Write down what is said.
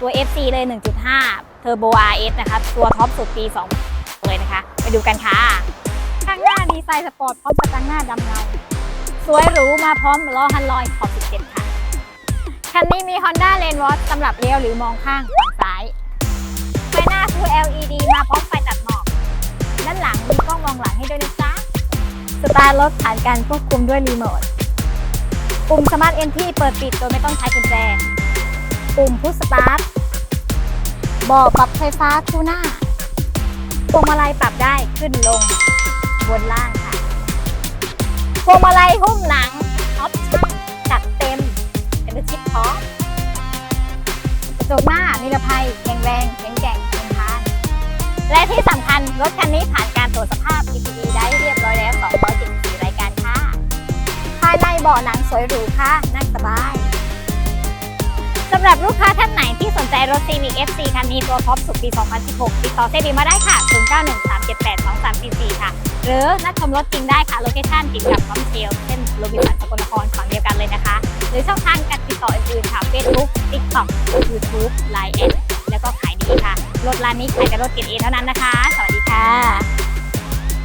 ตัว FC เลย 1.5 Turbo RS นะคะตัวท็อปสุดปี 2 เลยนะคะ ไปดูกันค่ะ ข้างหน้าดีไซน์สปอร์ตพร้อมกระจังหน้าดำเงา สวยหรูมาพร้อมล้อฮันลอยขอบ17ค่ะ คันนี้มี Honda Lane w a t สำหรับเลี้ยวหรือมองข้างฝั่งซ้ายไฟหน้า Full LED มาพร้อมไฟตัดหมอก ด้านหลังมีกล้องมองหลังให้ด้วยนะจ๊ะสตาร์ทรถผ่านการควบคุมด้วยรีโมทปุ่มสมาร์ทเอนที่เปิดปิดโดยไม่ต้องใช้กุญแจ ปุ่มพุชสตาร์ทเบอปรับไฟฟ้าคูน้าพวงมาลัยปรับได้ขึ้นลง บนล่างค่ะ พวงมาลัยหุ้มหนังออปชั่นจัดเต็มเป็นชิปพร้อมกระจกหน้านิรภัยแข็งแรงแข็งแกร่งทนทาน และที่สำคัญรถคันนี้ผ่านการตรวจสภาพ PPE ได้เรียบร้อยแล้ว274รายการค่ะภายในเบาะหนังสวยหรูค่ะนั่งสบาย ลูกค้าท่านไหนที่สนใจรถ Civic FC คันนี้ตัวท็อปสุดปี 2016 ติดต่อเซดีมาได้ค่ะ 0913782344 ค่ะ หรือนัดชมรถจริงได้ค่ะ โลเคชั่นติดกับปั๊มเชลเช่นโรบินสันสกลนครฝั่งเดียวกันเลยนะคะ หรือช่องทางการติดต่ออื่นๆค่ะ Facebook TikTok YouTube Line แอดแล้วก็ขายดีค่ะ รถร้านนี้ขายแต่รถเกียรติเอเท่านั้นนะคะ สวัสดีค่ะ